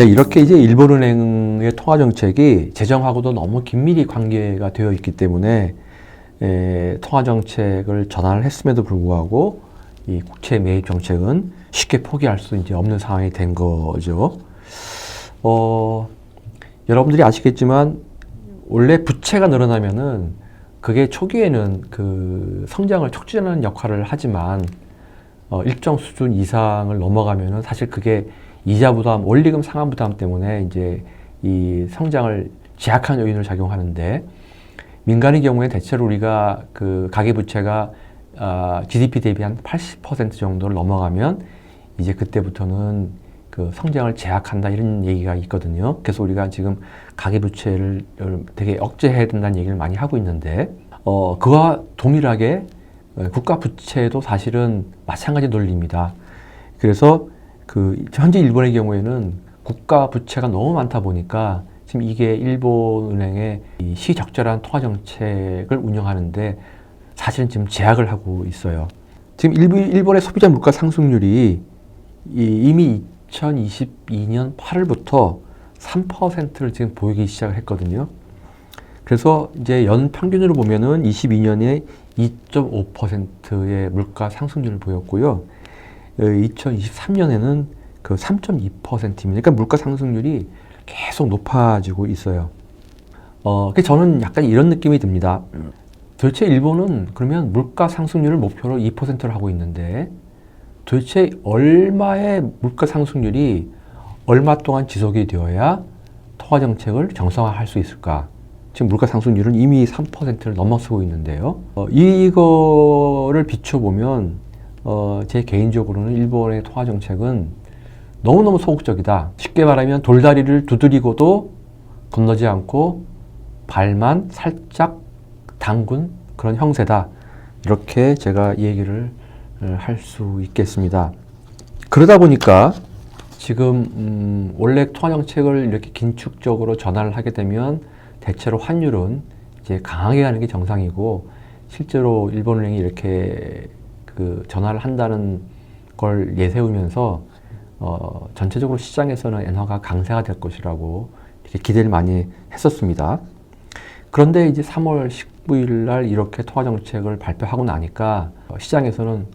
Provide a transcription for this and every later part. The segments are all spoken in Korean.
네, 이렇게 이제 일본은행의 통화 정책이 재정하고도 너무 긴밀히 관계가 되어 있기 때문에 에, 통화 정책을 전환을 했음에도 불구하고 이 국채 매입 정책은 쉽게 포기할 수 이제 없는 상황이 된 거죠. 어, 여러분들이 아시겠지만 원래 부채가 늘어나면은 그게 초기에는 그 성장을 촉진하는 역할을 하지만 어, 일정 수준 이상을 넘어가면은 사실 그게 이자 부담, 원리금 상환 부담 때문에 이제 이 성장을 제약하는 요인을 작용하는데 민간의 경우에 대체로 우리가 그 가계 부채가 아, GDP 대비 한 80% 정도를 넘어가면 이제 그때부터는 그 성장을 제약한다 이런 얘기가 있거든요. 그래서 우리가 지금 가계 부채를 되게 억제해야 된다는 얘기를 많이 하고 있는데 어, 그와 동일하게 어, 국가 부채도 사실은 마찬가지 논리입니다. 그래서 그 현재 일본의 경우에는 국가 부채가 너무 많다 보니까 지금 이게 일본은행의 이 시적절한 통화 정책을 운영하는데 사실은 지금 제약을 하고 있어요. 지금 일부, 일본의 소비자 물가 상승률이 이- 이미 2022년 8월부터 3%를 지금 보이기 시작을 했거든요. 그래서 이제 연 평균으로 보면은 22년에 2.5%의 물가 상승률을 보였고요. 2023년에는 그 3.2%입니다. 그러니까 물가 상승률이 계속 높아지고 있어요. 어, 그 저는 약간 이런 느낌이 듭니다. 도대체 일본은 그러면 물가 상승률을 목표로 2%를 하고 있는데 도대체 얼마의 물가 상승률이 얼마 동안 지속이 되어야 통화 정책을 정상화할 수 있을까? 지금 물가 상승률은 이미 3%를 넘어서고 있는데요. 어, 이거를 비춰보면 어, 제 개인적으로는 일본의 통화 정책은 너무너무 소극적이다. 쉽게 말하면 돌다리를 두드리고도 건너지 않고 발만 살짝 담근 그런 형세다. 이렇게 제가 이 얘기를 어, 할수 있겠습니다. 그러다 보니까 지금 음, 원래 통화 정책을 이렇게 긴축적으로 전환을 하게 되면 대체로 환율은 이제 강하게 가는 게 정상이고 실제로 일본은행이 이렇게 그 전환을 한다는 걸 예세우면서 어, 전체적으로 시장에서는 엔화가 강세가 될 것이라고 이렇게 기대를 많이 했었습니다. 그런데 이제 3월 19일 날 이렇게 통화 정책을 발표하고 나니까 어, 시장에서는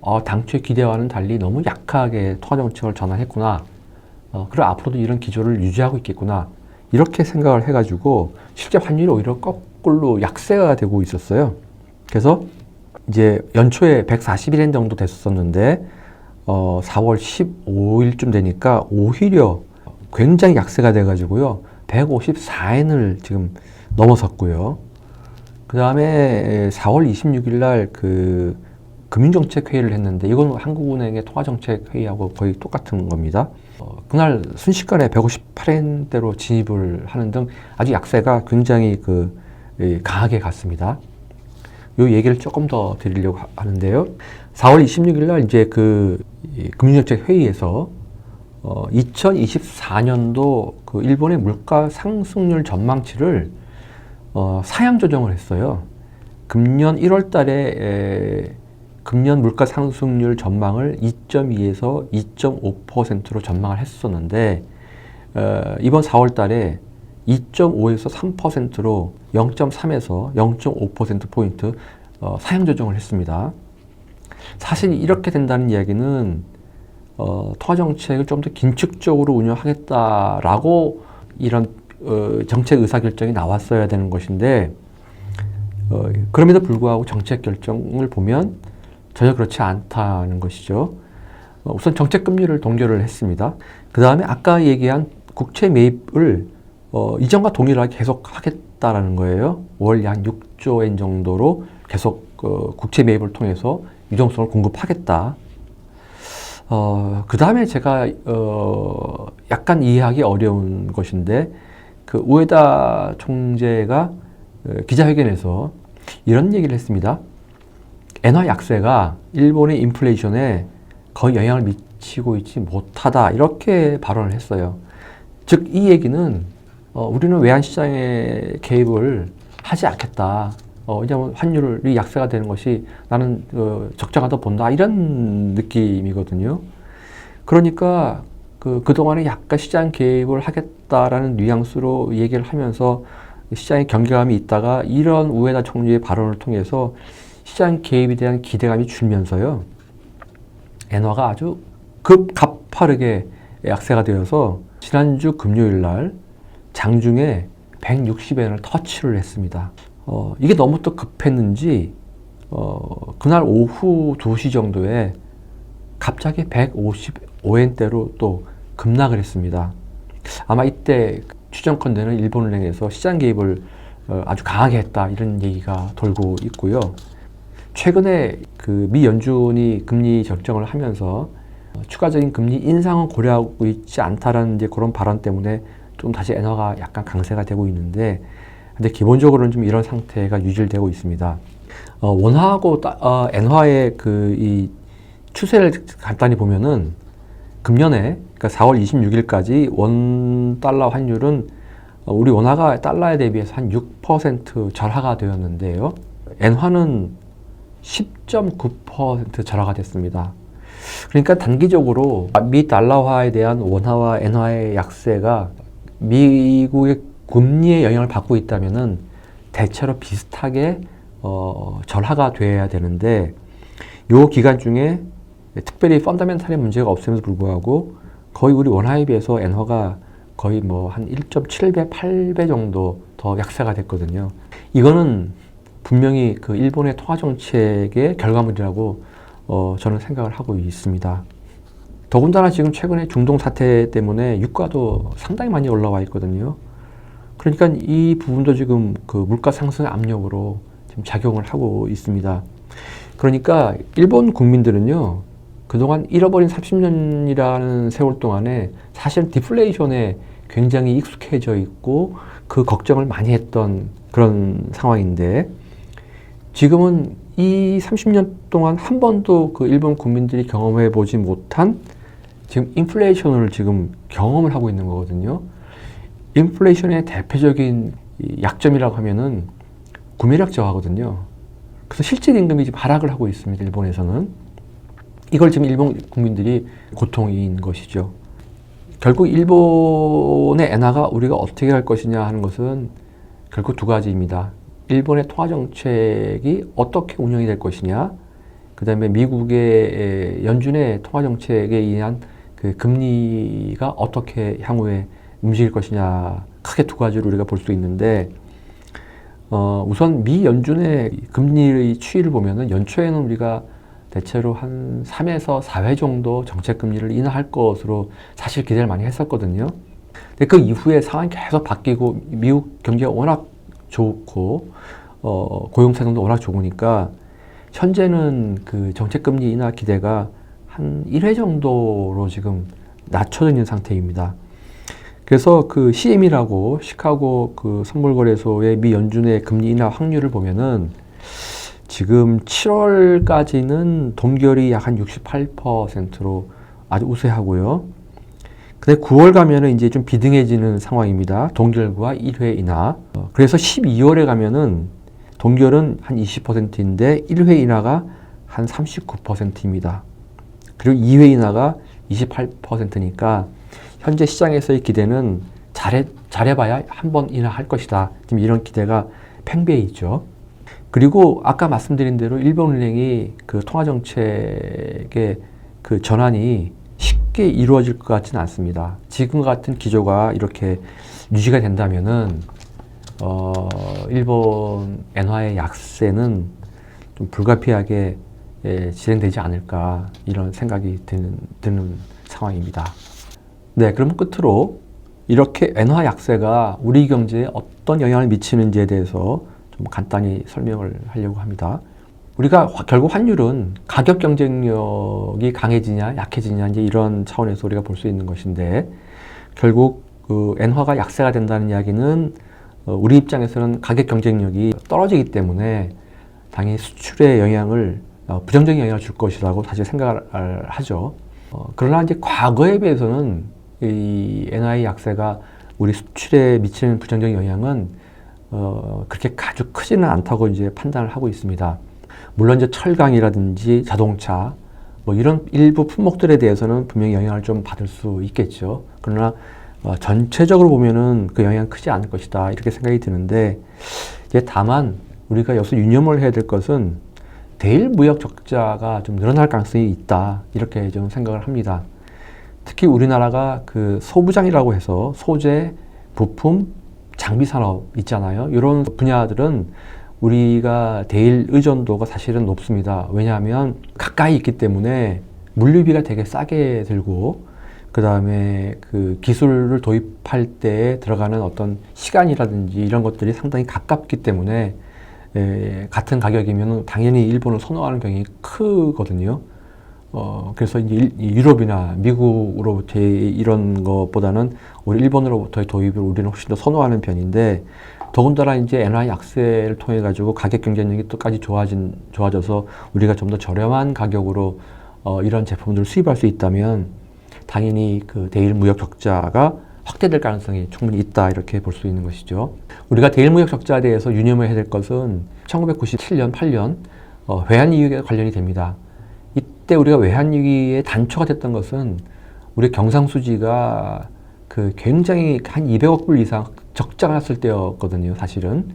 어, 당초의 기대와는 달리 너무 약하게 통화 정책을 전환했구나. 어, 그리고 앞으로도 이런 기조를 유지하고 있겠구나. 이렇게 생각을 해가지고 실제 환율이 오히려 거꾸로 약세가 되고 있었어요. 그래서 이제 연초에 141엔 정도 됐었는데 어, 4월 15일쯤 되니까 오히려 굉장히 약세가 돼가지고요. 154엔을 지금 넘어섰고요. 그 다음에 4월 26일 날 그 금융정책 회의를 했는데 이건 한국은행의 통화정책 회의하고 거의 똑같은 겁니다. 어, 그날 순식간에 158엔대로 진입을 하는 등 아주 약세가 굉장히 그 예, 강하게 갔습니다. 요 얘기를 조금 더 드리려고 하- 하는데요. 4월 26일 날 이제 그이 금융정책 회의에서 어, 2024년도 그 일본의 물가 상승률 전망치를 어, 사양 조정을 했어요. 금년 1월 달에 에, 금년 물가 상승률 전망을 2.2에서 2.5%로 전망을 했었는데 어, 이번 4월 달에 2.5에서 3%로 0.3에서 0.5% 포인트 어, 사양 조정을 했습니다. 사실 이렇게 된다는 이야기는 어, 통화 정책을 좀 더 긴축적으로 운영하겠다라고 이런 어, 정책 의사 결정이 나왔어야 되는 것인데 어, 그럼에도 불구하고 정책 결정을 보면 전혀 그렇지 않다는 것이죠. 어, 우선 정책 금리를 동결을 했습니다. 그 다음에 아까 얘기한 국채 매입을 어, 이전과 동일하게 계속 하겠다라는 거예요. 월한 6조 엔 정도로 계속 어, 국채 매입을 통해서 유동성을 공급하겠다. 어, 그 다음에 제가 어, 약간 이해하기 어려운 것인데 그 우에다 총재가 어, 기자회견에서 이런 얘기를 했습니다. 엔화 약세가 일본의 인플레이션에 거의 영향을 미치고 있지 못하다 이렇게 발언을 했어요. 즉 이 얘기는 어, 우리는 외환 시장에 개입을 하지 않겠다. 어, 왜냐하면 환율이 약세가 되는 것이 나는 어, 적정하다 본다 이런 느낌이거든요. 그러니까 그, 그동안에 약간 시장 개입을 하겠다라는 뉘앙스로 얘기를 하면서 시장에 경계감이 있다가 이런 우에다 총리의 발언을 통해서 시장 개입에 대한 기대감이 줄면서요. 엔화가 아주 급 가파르게 약세가 되어서 지난주 금요일 날 장중에 160엔을 터치를 했습니다. 어, 이게 너무 또 급했는지 어, 그날 오후 2시 정도에 갑자기 155엔대로 또 급락을 했습니다. 아마 이때 추정컨대는 일본 은행에서 시장 개입을 어, 아주 강하게 했다 이런 얘기가 돌고 있고요. 최근에 그 미 연준이 금리 결정을 하면서 어, 추가적인 금리 인상은 고려하고 있지 않다라는 이제 그런 발언 때문에 좀 다시 엔화가 약간 강세가 되고 있는데 근데 기본적으로는 좀 이런 상태가 유지되고 있습니다. 어, 원화하고 따, 어, 엔화의 그 이 추세를 간단히 보면은 금년에 그러니까 4월 26일까지 원 달러 환율은 어, 우리 원화가 달러에 대비해서 한 6% 절하가 되었는데요. 엔화는 10.9% 절하가 됐습니다. 그러니까 단기적으로 미 달러화에 대한 원화와 엔화의 약세가 미국의 금리에 영향을 받고 있다면은 대체로 비슷하게 어, 절하가 돼야 되는데 요 기간 중에 특별히 펀더멘탈의 문제가 없음에도 불구하고 거의 우리 원화에 비해서 엔화가 거의 뭐 한 1.7배, 8배 정도 더 약세가 됐거든요. 이거는 분명히 그 일본의 통화 정책의 결과물이라고 어, 저는 생각을 하고 있습니다. 더군다나 지금 최근에 중동 사태 때문에 유가도 상당히 많이 올라와 있거든요. 그러니까 이 부분도 지금 그 물가 상승 압력으로 지금 작용을 하고 있습니다. 그러니까 일본 국민들은요, 그동안 잃어버린 30년이라는 세월 동안에 사실 디플레이션에 굉장히 익숙해져 있고 그 걱정을 많이 했던 그런 상황인데 지금은 이 30년 동안 한 번도 그 일본 국민들이 경험해 보지 못한 지금 인플레이션을 지금 경험을 하고 있는 거거든요. 인플레이션의 대표적인 약점이라고 하면은 구매력 저하거든요. 그래서 실질 임금이 지금 하락을 하고 있습니다. 일본에서는. 이걸 지금 일본 국민들이 고통인 것이죠. 결국 일본의 엔화가 우리가 어떻게 할 것이냐 하는 것은 결국 두 가지입니다. 일본의 통화 정책이 어떻게 운영이 될 것이냐, 그 다음에 미국의 연준의 통화 정책에 의한 그 금리가 어떻게 향후에 움직일 것이냐, 크게 두 가지로 우리가 볼 수 있는데, 어, 우선 미 연준의 금리의 추이를 보면은 연초에는 우리가 대체로 한 3에서 4회 정도 정책 금리를 인하할 것으로 사실 기대를 많이 했었거든요. 근데 그 이후에 상황이 계속 바뀌고 미국 경기가 워낙 좋고 어, 고용 상승도 워낙 좋으니까 현재는 그 정책 금리 인하 기대가 한 1회 정도로 지금 낮춰져 있는 상태입니다. 그래서 그 CM이라고 시카고 그 선물거래소의 미 연준의 금리 인하 확률을 보면은 지금 7월까지는 동결이 약 한 68%로 아주 우세하고요. 근데 9월 가면은 이제 좀 비등해지는 상황입니다. 동결과 1회 인하. 어, 그래서 12월에 가면은 동결은 한 20%인데 1회 인하가 한 39%입니다. 그리고 2회 인하가 28%니까 현재 시장에서의 기대는 잘해, 잘해봐야 한 번 인하할 것이다. 지금 이런 기대가 팽배해 있죠. 그리고 아까 말씀드린 대로 일본은행이 그 통화정책의 그 전환이 쉽게 이루어질 것 같지는 않습니다. 지금 같은 기조가 이렇게 유지가 된다면은 어, 일본 엔화의 약세는 좀 불가피하게 예, 진행되지 않을까 이런 생각이 드는, 드는 상황입니다. 네, 그럼 끝으로 이렇게 엔화 약세가 우리 경제에 어떤 영향을 미치는지에 대해서 좀 간단히 설명을 하려고 합니다. 우리가 화, 결국 환율은 가격 경쟁력이 강해지냐 약해지냐 이제 이런 차원에서 우리가 볼 수 있는 것인데 결국 그 엔화가 약세가 된다는 이야기는 어, 우리 입장에서는 가격 경쟁력이 떨어지기 때문에 당연히 수출에 영향을 어, 부정적인 영향을 줄 것이라고 사실 생각을 하죠. 어, 그러나 이제 과거에 비해서는 이 엔화의 약세가 우리 수출에 미치는 부정적인 영향은 어, 그렇게 아주 크지는 않다고 이제 판단을 하고 있습니다. 물론 이제 철강이라든지 자동차, 뭐뭐 이런 일부 품목들에 대해서는 분명히 영향을 좀 받을 수 있겠죠. 그러나 어, 전체적으로 보면은 그 영향 크지 않을 것이다 이렇게 생각이 드는데 이제 다만 우리가 여기서 유념을 해야 될 것은 대일 무역 적자가 좀 늘어날 가능성이 있다 이렇게 좀 생각을 합니다. 특히 우리나라가 그 소부장이라고 해서 소재, 부품, 장비 산업 있잖아요. 이런 분야들은 우리가 대일 의존도가 사실은 높습니다. 왜냐하면 가까이 있기 때문에 물류비가 되게 싸게 들고 그 다음에 그 기술을 도입할 때 들어가는 어떤 시간이라든지 이런 것들이 상당히 가깝기 때문에 에, 같은 가격이면 당연히 일본을 선호하는 경향이 크거든요. 어, 그래서 이제 일- 이 유럽이나 미국으로부터 이런 것보다는 우리 일본으로부터의 도입을 우리는 훨씬 더 선호하는 편인데 더군다나 이제 엔화 약세를 통해 가지고 가격 경쟁력이 또까지 좋아진 좋아져서 우리가 좀 더 저렴한 가격으로 어, 이런 제품들을 수입할 수 있다면 당연히 그 대일 무역 적자가 확대될 가능성이 충분히 있다 이렇게 볼 수 있는 것이죠. 우리가 대일 무역 적자에 대해서 유념을 해야 될 것은 1997년, 8년 어, 외환 위기에 관련이 됩니다. 이때 우리가 외환 위기에 단초가 됐던 것은 우리 경상수지가 그 굉장히 한 200억 불 이상 적자가 났을 때였거든요, 사실은.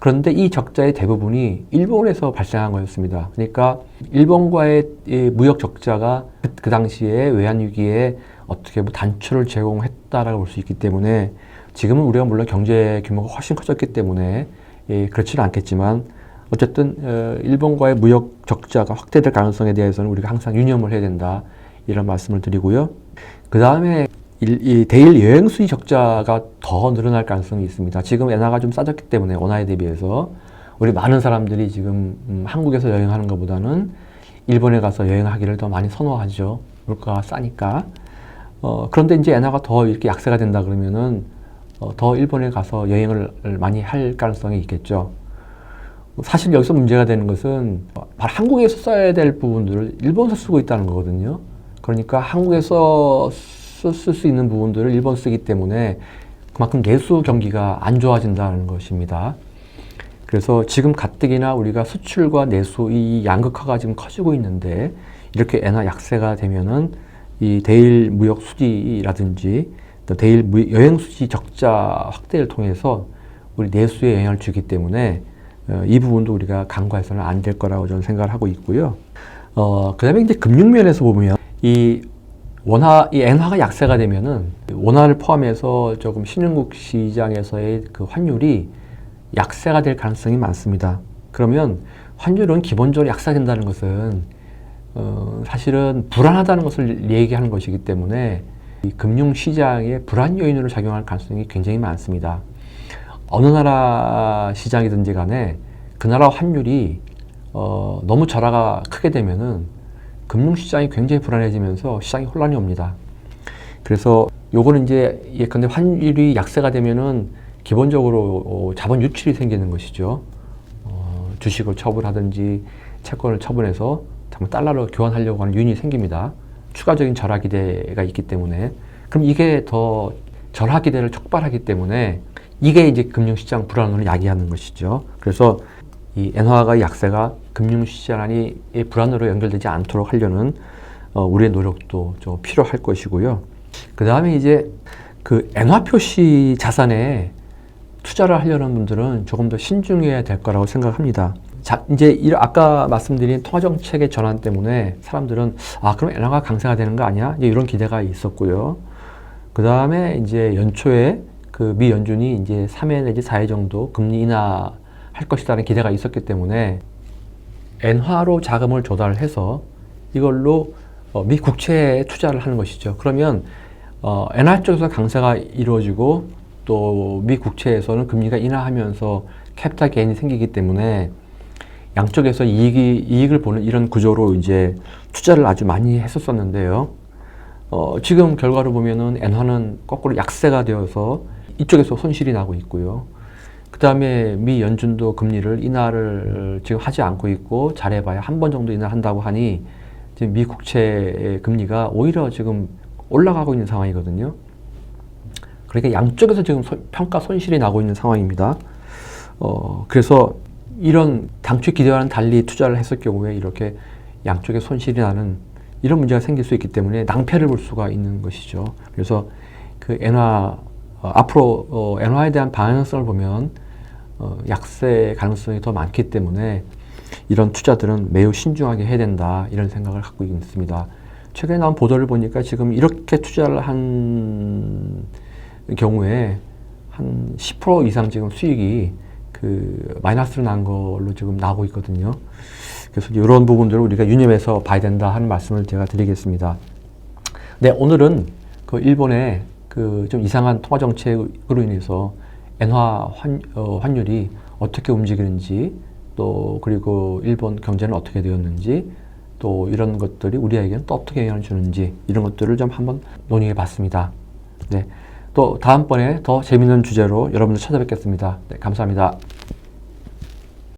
그런데 이 적자의 대부분이 일본에서 발생한 거였습니다. 그러니까 일본과의 이 무역 적자가 그, 그 당시에 외환 위기에 어떻게 뭐 단초를 제공했다라고 볼 수 있기 때문에 지금은 우리가 물론 경제 규모가 훨씬 커졌기 때문에 예, 그렇지는 않겠지만 어쨌든 어, 일본과의 무역 적자가 확대될 가능성에 대해서는 우리가 항상 유념을 해야 된다 이런 말씀을 드리고요. 그 다음에 이 대일 여행 수지 적자가 더 늘어날 가능성이 있습니다. 지금 엔화가 좀 싸졌기 때문에 원화에 대비해서 우리 많은 사람들이 지금 음, 한국에서 여행하는 것보다는 일본에 가서 여행하기를 더 많이 선호하죠. 물가가 싸니까. 어, 그런데 이제 엔화가 더 이렇게 약세가 된다 그러면은 어, 더 일본에 가서 여행을 많이 할 가능성이 있겠죠. 사실 여기서 문제가 되는 것은 바로 한국에서 써야 될 부분들을 일본에서 쓰고 있다는 거거든요. 그러니까 한국에서 쓸 수 있는 부분들을 일본 쓰기 때문에 그만큼 내수 경기가 안 좋아진다는 것입니다. 그래서 지금 가뜩이나 우리가 수출과 내수 이 양극화가 지금 커지고 있는데 이렇게 엔화 약세가 되면은 이 대일 무역 수지라든지 또 대일 무- 여행 수지 적자 확대를 통해서 우리 내수에 영향을 주기 때문에 어, 이 부분도 우리가 간과해서는 안 될 거라고 저는 생각을 하고 있고요. 어, 그 다음에 이제 금융면에서 보면 이 원화, 이 엔화가 약세가 되면은 원화를 포함해서 조금 신흥국 시장에서의 그 환율이 약세가 될 가능성이 많습니다. 그러면 환율은 기본적으로 약세된다는 것은 어, 사실은 불안하다는 것을 얘기하는 것이기 때문에 이 금융시장에 불안 요인으로 작용할 가능성이 굉장히 많습니다. 어느 나라 시장이든지 간에 그 나라 환율이 어, 너무 절하가 크게 되면은 금융시장이 굉장히 불안해지면서 시장이 혼란이 옵니다. 그래서 요거는 이제 예컨대 환율이 약세가 되면은 기본적으로 어, 자본 유출이 생기는 것이죠. 어, 주식을 처분하든지 채권을 처분해서 달러로 교환하려고 하는 유인이 생깁니다. 추가적인 절하 기대가 있기 때문에 그럼 이게 더 절하 기대를 촉발하기 때문에 이게 이제 금융시장 불안을 야기하는 것이죠. 그래서 이 엔화가 약세가 금융시장이 불안으로 연결되지 않도록 하려는 어, 우리의 노력도 좀 필요할 것이고요. 그 다음에 이제 그 엔화 표시 자산에 투자를 하려는 분들은 조금 더 신중해야 될 거라고 생각합니다. 자, 이제 이 아까 말씀드린 통화정책의 전환 때문에 사람들은 아, 그럼 엔화가 강세가 되는 거 아니야? 이제 이런 기대가 있었고요. 그 다음에 이제 연초에 그 미 연준이 이제 3회 내지 4회 정도 금리 인하 할 것이라는 기대가 있었기 때문에 엔화로 자금을 조달해서 이걸로 어, 미 국채에 투자를 하는 것이죠. 그러면 어, 엔화 쪽에서 강세가 이루어지고 또 미 국채에서는 금리가 인하하면서 캐피탈 게인이 생기기 때문에 양쪽에서 이익이, 이익을 보는 이런 구조로 이제 투자를 아주 많이 했었었는데요. 어, 지금 결과를 보면은 엔화는 거꾸로 약세가 되어서 이쪽에서 손실이 나고 있고요. 그 다음에 미 연준도 금리를 인하를 지금 하지 않고 있고 잘해봐야 한 번 정도 인하한다고 하니 지금 미 국채의 금리가 오히려 지금 올라가고 있는 상황이거든요. 그러니까 양쪽에서 지금 손- 평가 손실이 나고 있는 상황입니다. 어, 그래서 이런 당초 기대와는 달리 투자를 했을 경우에 이렇게 양쪽에 손실이 나는 이런 문제가 생길 수 있기 때문에 낭패를 볼 수가 있는 것이죠. 그래서 그 엔화 어, 앞으로 어, 엔화에 대한 방향성을 보면 어, 약세 가능성이 더 많기 때문에 이런 투자들은 매우 신중하게 해야 된다 이런 생각을 갖고 있습니다. 최근에 나온 보도를 보니까 지금 이렇게 투자를 한 경우에 한 10% 이상 지금 수익이 그 마이너스로 난 걸로 지금 나오고 있거든요. 그래서 이런 부분들을 우리가 유념해서 봐야 된다 하는 말씀을 제가 드리겠습니다. 네, 오늘은 그 일본의 그 좀 이상한 통화 정책으로 인해서 엔화 환, 어, 환율이 어떻게 움직이는지 또 그리고 일본 경제는 어떻게 되었는지 또 이런 것들이 우리에게는 또 어떻게 영향을 주는지 이런 것들을 좀 한번 논의해 봤습니다. 네. 또 다음번에 더 재밌는 주제로 여러분들 찾아뵙겠습니다. 네, 감사합니다.